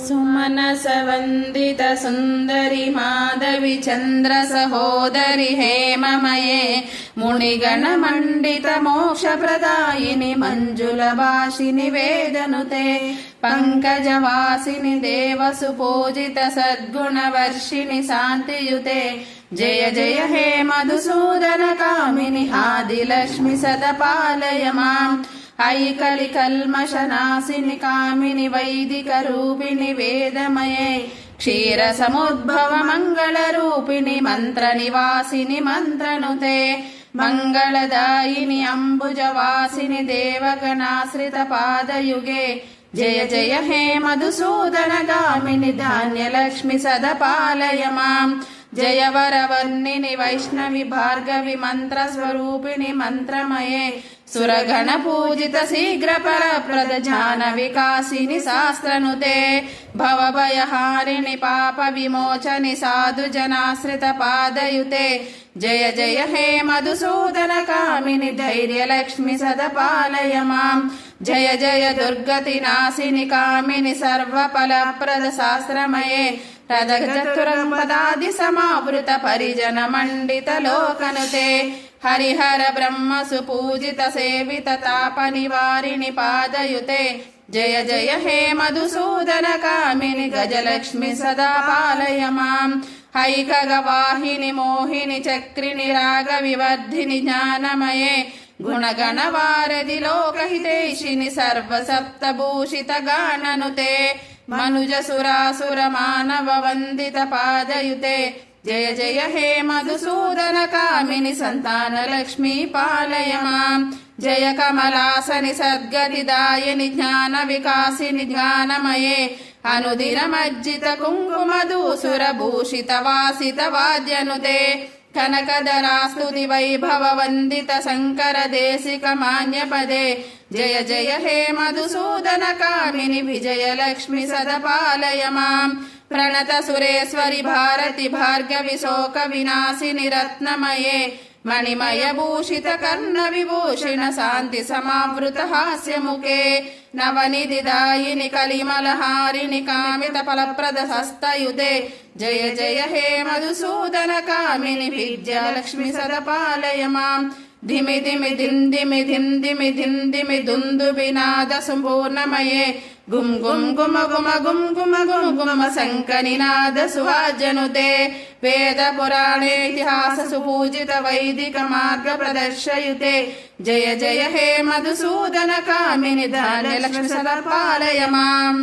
सुमनसवन्दितसुन्दरि माधवि चन्द्रसहोदरि हेममये मुनिगणमण्डितमोक्षप्रदायिनि मञ्जुलभाषिनि वेदनुते पङ्कजवासिनि देवसुपूजितसद्गुणवर्षिणि शान्तियुते जय जय हे मधुसूदनकामिनि हादिलक्ष्मि सदपालय माम् ఐకలి కల్మషనాశిని కామిని వైదిక రూపిణి వేదమయే క్షీర సముద్భవ మంగళ రూపిణి మంత్ర నివాసిని మంత్రనుతే మంగళదాయిని అంబుజవాసిని దేవగణాశ్రిత పాదయుగే జయ జయ హే మధుసూదన గామిని ధాన్యలక్ష్మి సదపాలయ మాం జయ వరవర్ణిని వైష్ణవి భార్గవి మంత్రస్వరూపిణి మంత్రమయే सुरगणपूजित शीघ्रपरप्रद जानविकासिनि शास्त्रनुते भवभयहारिणि पापविमोचनि साधुजनाश्रितपादयुते जय जय हे मधुसूदनकामिनि धैर्यलक्ष्मि सदपालय माम् जय जय दुर्गतिनाशिनि कामिनि सर्वफलप्रद शास्त्रमये रदगचतुरम्पदादि హరిహర బ్రహ్మ సుపూజిత సేవిత తాప నివారిణి పాదయుతే. జయ జయ హే మధుసూదన కామిని గజలక్ష్మి సదా పాలయ మాం హైకగవాహిని మోహిని చక్రిని రాగ వివర్ధిని జ్ఞానమయే. గుణగణవారధి లోకహితేషిని సర్వసప్తభూషిత గాననుతే. మనుజసురాసుర మానవ వందిత పాదయుతే. జయ జయ హే మధుసూదన కామిని సంతాన లక్ష్మీ పాలయ మాం జయ కమలాసని సద్గతిదాయని జ్ఞాన వికాసిని జ్ఞానమయే. అనుదినమజ్జిత కుంకుమధూసుర భూషిత వాసిత వాద్యనుతే కనకదరాస్తుతి వైభవ వందిత శంకర దేశిక మాన్యపదే. జయ జయ హే మధుసూదన కామిని విజయలక్ష్మి సదపాలయ మాం प्रणत सुरेश्वरि भारति भार्गवि शोकविनाशिनि रत्नमये मणिमयभूषित कर्णविभूषिण शान्ति समावृत हास्यमुखे नवनिधिदायिनि कलिमलहारिणि कामितफलप्रद हस्तयुधे जय जय हे मधुसूदन कामिनि विद्यालक्ष्मि सदपालय माम् ధిమి ధిమి ధిందిమి ధిందిమి ధిందిమి దుందుబి నాద సంపూర్ణమయే గుం గుం గుమ గుమ గుం గుమ గుం గుమ శంకనినాద సువాజనుతే వేద పురాణేతిహాస సుపూజిత వైదిక మార్గ ప్రదర్శయుతే జయ జయ హే మధుసూదన కామిని ధాన్య లక్ష్మి సదా పాలయ మాం